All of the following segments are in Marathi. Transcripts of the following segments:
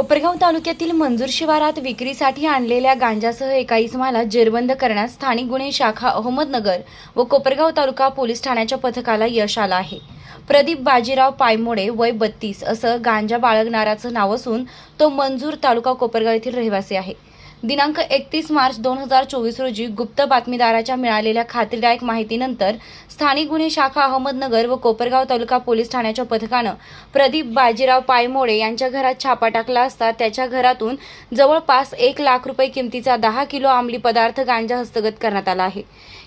कोपरगाव तालुक्यातील मंजूर शिवारात विक्रीसाठी आणलेल्या गांजासह एका इसमाला जेरबंद करण्यास स्थानिक गुन्हे शाखा अहमदनगर व कोपरगाव तालुका पोलीस ठाण्याच्या पथकाला यश आलं आहे. प्रदीप बाजीराव पायमोडे वय बत्तीस असं गांजा बाळगणाऱ्याचं नाव असून तो मंजूर तालुका कोपरगाव येथील रहिवासी आहे. दिनांक एकतीस मार्च दोन हजार चोवीस रोजी गुप्त बातमीदाराच्या मिळालेल्या खात्रीदायक माहितीनंतर स्थानिक गुन्हे शाखा अहमदनगर व कोपरगाव तालुका पोलीस ठाण्याच्या पथकानं प्रदीप बाजीराव पायमोडे यांच्या घरात छापा टाकला असता त्याच्या घरातून जवळपास एक लाख रुपये किमतीचा दहा किलो अंमली पदार्थ गांजा हस्तगत करण्यात आला आहे.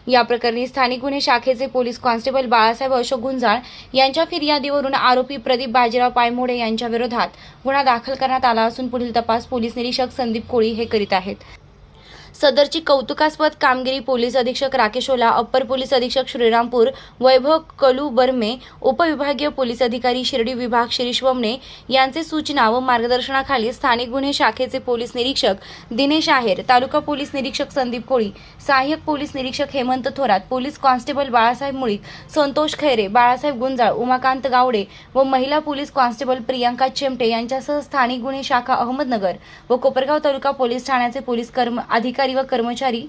या प्रकरणी स्थानिक गुन्हे शाखेचे पोलीस कॉन्स्टेबल बाळासाहेब अशोक गुंजाळ यांच्या फिर्यादीवरून आरोपी प्रदीप बाजीराव पायमोडे यांच्या विरोधात गुन्हा दाखल करण्यात आला असून पुढील तपास पोलीस निरीक्षक संदीप कोळी हे करीत आहेत. आहेत सदरची कौतुकास्पद कामगिरी पोलीस अधीक्षक राकेश ओला अप्पर पोलीस अधीक्षक श्रीरामपूर वैभव कलू बर्मे उपविभागीय पोलीस अधिकारी शिर्डी विभाग शिरीष वमने यांचे सूचना व मार्गदर्शनाखाली स्थानिक गुन्हे शाखेचे पोलीस निरीक्षक दिनेश आहेर तालुका पोलीस निरीक्षक संदीप कोळी सहाय्यक पोलीस निरीक्षक हेमंत थोरात पोलीस कॉन्स्टेबल बाळासाहेब मुळीक संतोष खैरे बाळासाहेब गुंजाळ उमाकांत गावडे व महिला पोलीस कॉन्स्टेबल प्रियांका चेमटे यांच्यासह स्थानिक गुन्हे शाखा अहमदनगर व कोपरगाव तालुका पोलीस ठाण्याचे पोलीस कर्म अधिकारी व कर्मचारी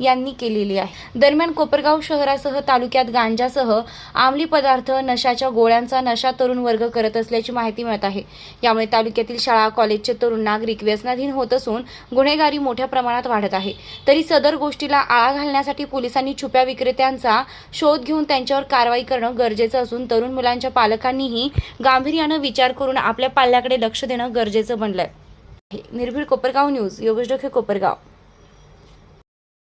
यांनी केलेली आहे. दरम्यान कोपरगाव शहरासह तालुक्यात गांजासह आमली पदार्थ नशाच्या गोळ्यांचा नशा तरुण वर्ग करत असल्याची माहिती मिळत आहे. यामुळे तालुक्यातील शाळा कॉलेजचे तरुण नागरिक व्यसनाधीन होत असून गुन्हेगारी मोठ्या प्रमाणात वाढत आहे. तरी सदर गोष्टीला आळा घालण्यासाठी पोलिसांनी छुप्या विक्रेत्यांचा शोध घेऊन त्यांच्यावर कारवाई करणं गरजेचं असून तरुण मुलांच्या पालकांनीही गांभीर्यानं विचार करून आपल्या पाल्याकडे लक्ष देणं गरजेचं बनलंय. निर्भीड कोपरगाव न्यूज योगेश डोखे कोपरगाव.